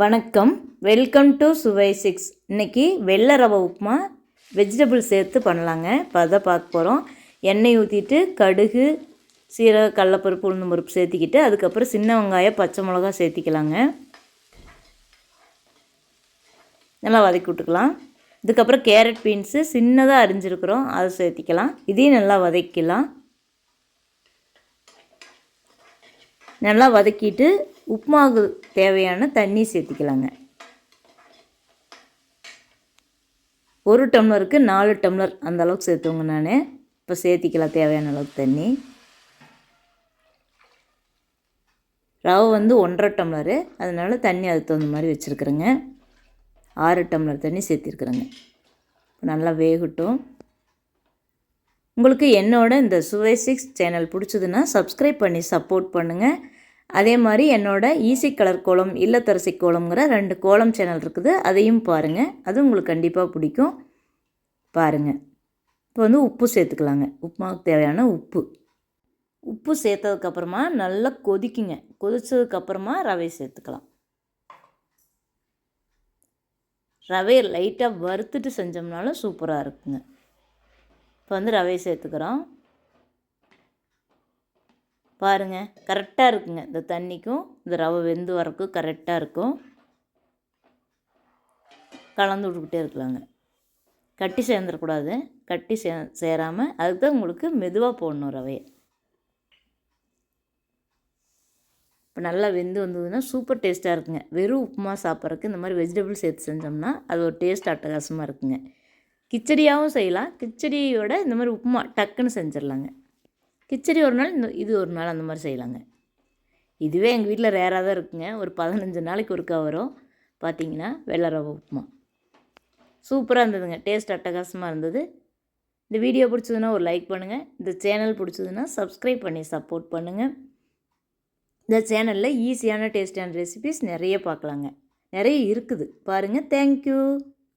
வணக்கம். Welcome to சுவை six இன்றைக்கி வெள்ளை ரவை உப்புமா வெஜிடபிள் சேர்த்து பண்ணலாங்க. இப்போ அதை பார்க்க போகிறோம் எண்ணெய் ஊற்றிட்டு கடுகு சீரக கடலப்பருப்பு உளுந்து பருப்பு சேர்த்திக்கிட்டு அதுக்கப்புறம் சின்ன வெங்காயம் பச்சை மிளகா சேர்த்திக்கலாங்க. நல்லா வதக்கி விட்டுக்கலாம். இதுக்கப்புறம் கேரட் பீன்ஸு சின்னதாக அரிஞ்சிருக்கிறோம். அதை சேர்த்திக்கலாம். இதையும் நல்லா வதக்கிக்கலாம். நல்லா வதக்கிட்டு உப்புமாவுக்கு தேவையான தண்ணி சேர்த்திக்கலாங்க. ஒரு டம்ளருக்கு நாலு டம்ளர் அந்த அளவுக்கு சேர்த்துவங்க நான். இப்போ சேர்த்திக்கலாம் தேவையான அளவுக்கு தண்ணி. ரவை வந்து ஒன்றரை டம்ளரு. அதனால தண்ணி அதுக்கு தகுந்த மாதிரி வச்சுருக்குறேங்க. ஆறு டம்ளர் தண்ணி சேர்த்திருக்குறேங்க. நல்லா வேகட்டும். உங்களுக்கு என்னோட இந்த சுவை சிக்ஸ் சேனல் பிடிச்சதுன்னா சப்ஸ்கிரைப் பண்ணி சப்போர்ட் பண்ணுங்கள் அதே மாதிரி என்னோட ஈஸி கலர் கோலம் இல்லத்தரசி கோலம்ங்கிற ரெண்டு கோலம் சேனல் இருக்குது. அதையும் பாருங்கள் அது உங்களுக்கு கண்டிப்பாக பிடிக்கும். பாருங்கள் இப்போ வந்து உப்பு சேர்த்துக்கலாங்க. உப்புமாவுக்கு தேவையான உப்பு. உப்பு சேர்த்ததுக்கப்புறமா நல்லா கொதிக்குங்க. கொதித்ததுக்கப்புறமா ரவை சேர்த்துக்கலாம். ரவையை லைட்டாக வறுத்துட்டு செஞ்சோம்னாலும் சூப்பராக இருக்குங்க. இப்போ வந்து ரவையை சேர்த்துக்கிறோம். பாருங்கள் கரெக்டாக இருக்குங்க. இந்த தண்ணிக்கும் இந்த ரவை வெந்து வரக்கும் கரெக்டாக இருக்கும். கலந்து விட்டுக்கிட்டே இருக்கலாங்க. கட்டி சேர்ந்துடக்கூடாது. கட்டி சே சேராமல் அதுக்கு தான் உங்களுக்கு மெதுவாக போடணும் ரவையை. இப்போ நல்லா வெந்து வந்ததுன்னா சூப்பர் டேஸ்ட்டாக இருக்குங்க. வெறும் உப்புமா சாப்பிட்றதுக்கு இந்த மாதிரி வெஜிடபிள் சேர்த்து செஞ்சோம்னா அது ஒரு டேஸ்ட் அட்டகாசமாக இருக்குங்க. கிச்சடியாகவும் செய்யலாம். கிச்சடியோட இந்த மாதிரி உப்புமா டக்குன்னு செஞ்சிடலாங்க. கிச்சடி ஒரு நாள் இந்த இது ஒரு நாள் அந்த மாதிரி செய்யலாங்க. இதுவே எங்கள் வீட்டில் ரேராக தான் இருக்குங்க. ஒரு பதினஞ்சு நாளைக்கு ஒருக்கா வரும். பார்த்தீங்கன்னா வெள்ளை ரவை உப்புமா. சூப்பராக இருந்ததுங்க. டேஸ்ட் அட்டகாசமாக இருந்தது. இந்த வீடியோ பிடிச்சதுன்னா ஒரு லைக் பண்ணுங்கள் இந்த சேனல் பிடிச்சதுன்னா சப்ஸ்கிரைப் பண்ணி சப்போர்ட் பண்ணுங்கள் இந்த சேனலில் ஈஸியான டேஸ்டியான ரெசிபிஸ் நிறைய பார்க்கலாங்க. நிறைய இருக்குது. பாருங்கள் தேங்க்யூ